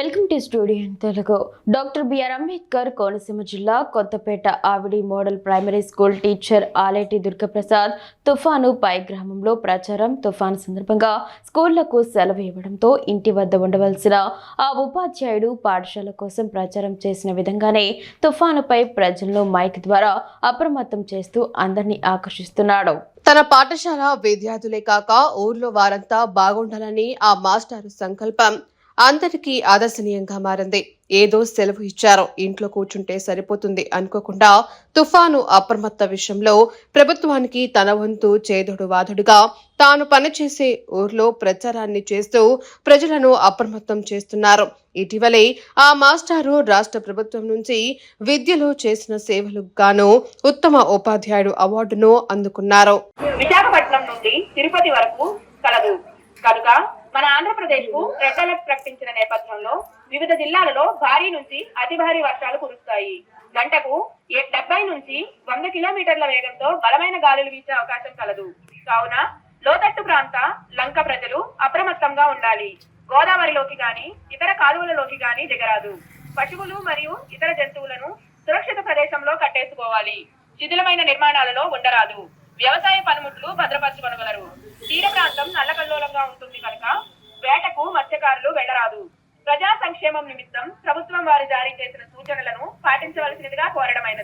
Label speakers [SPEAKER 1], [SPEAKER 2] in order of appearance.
[SPEAKER 1] Welcome to studio Telugu. Doctor BR Ambedkar Konaseema జిల్లా Kothapeta Avidi model primary school teacher Aleti Durgaprasad తుఫాను పై గ్రామంలో ప్రచారం. తుఫాను సందర్భంగా స్కూళ్ళకు సెలవు ఇవ్వడంతో ఇంటి వద్ద ఉండవలసిన ఆ ఉపాధ్యాయుడు పాఠశాల కోసం ప్రచారం చేసిన విధంగానే తుఫానుపై ప్రజలను మైక్ ద్వారా అప్రమత్తం చేస్తూ అందరినీ ఆకర్షిస్తున్నాడు.
[SPEAKER 2] తన పాఠశాల విద్యార్థులే కాక ఊర్లో వారంతా బాగుండాలని ఆ మాస్టారు సంకల్పం. అందరికీ ఆదర్శనీయంగా మారింది. ఏదో సెలవు ఇచ్చారో. ఇంట్లో కూర్చుంటే సరిపోతుంది అనుకోకుండా తుఫాను అప్రమత్త విషయంలో ప్రభుత్వానికి తన వంతు చేదుడు వాదుడుగా తాను పనిచేసే ఊర్లో ప్రచారాన్ని చేస్తూ ప్రజలను అప్రమత్తం చేస్తున్నారు. ఇటీవలే ఆ మాస్టారు రాష్ట్ర ప్రభుత్వం నుంచి విద్యలో చేసిన సేవలకు గాను ఉత్తమ ఉపాధ్యాయుడు అవార్డును అందుకున్నారు.
[SPEAKER 3] విశాఖపట్నం నుండి తిరుపతి వరకు కలదు. కనుక మన ఆంధ్రప్రదేశ్కు రెడ్ అలర్ట్ ప్రకటించిన నేపథ్యంలో వివిధ జిల్లాలలో భారీ నుంచి అతి భారీ వర్షాలు కురుస్తాయి. గంటకు డెబ్బై నుంచి వంద కిలోమీటర్ల వేగంతో బలమైన గాలులు వీచే అవకాశం కలదు. కావున లోతట్టు ప్రాంత లంక ప్రజలు అప్రమత్తంగా ఉండాలి. గోదావరిలోకి గాని ఇతర కాలువలలోకి గాని దిగరాదు. పశువులు మరియు ఇతర జంతువులను సురక్షిత ప్రదేశంలో కట్టేసుకోవాలి. శిథిలమైన నిర్మాణాలలో ఉండరాదు. వ్యవసాయ పనిముట్లు భద్రపరచుకొనగలరు తీర ఉంటుంది కనుక వేటకు మత్స్యకారులు వెళ్ళరాదు ప్రజా సంక్షేమం నిమిత్తం ప్రభుత్వం వారు జారీ చేసిన సూచనలను పాటించవలసినదిగా కోరడమైనది.